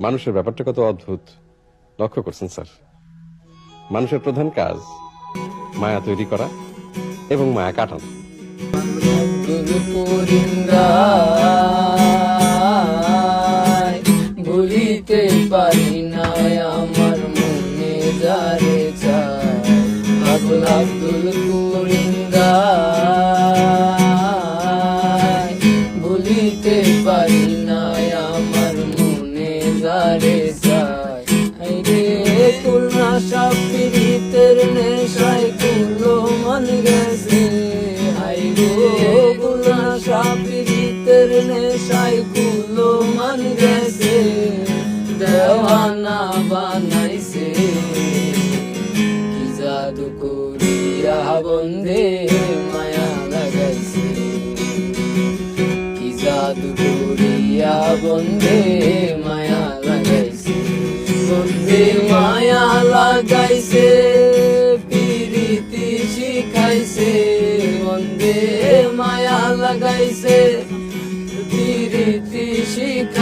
মানুষের ব্যাপারটা কত অদ্ভুত। লক্ষ্য করছেন, স্যার। মানুষের প্রধান কাজ মায়া তৈরি করা এবং মায়া কাটানো। ভুলিতে পারি না আমার মনে ভুলিতে গেছে। হাই গো কুলনা সব পীড়িতের নেশায় কুলো মন গেছে। দেওয়ানা বানাইছে। কি জাদু করিয়া বন্ধে মায়া লাগাইছে। কি জাদু করিয়া বন্ধে মায়া লাগাইছে। বন্ধে মায়া লাগাইছে।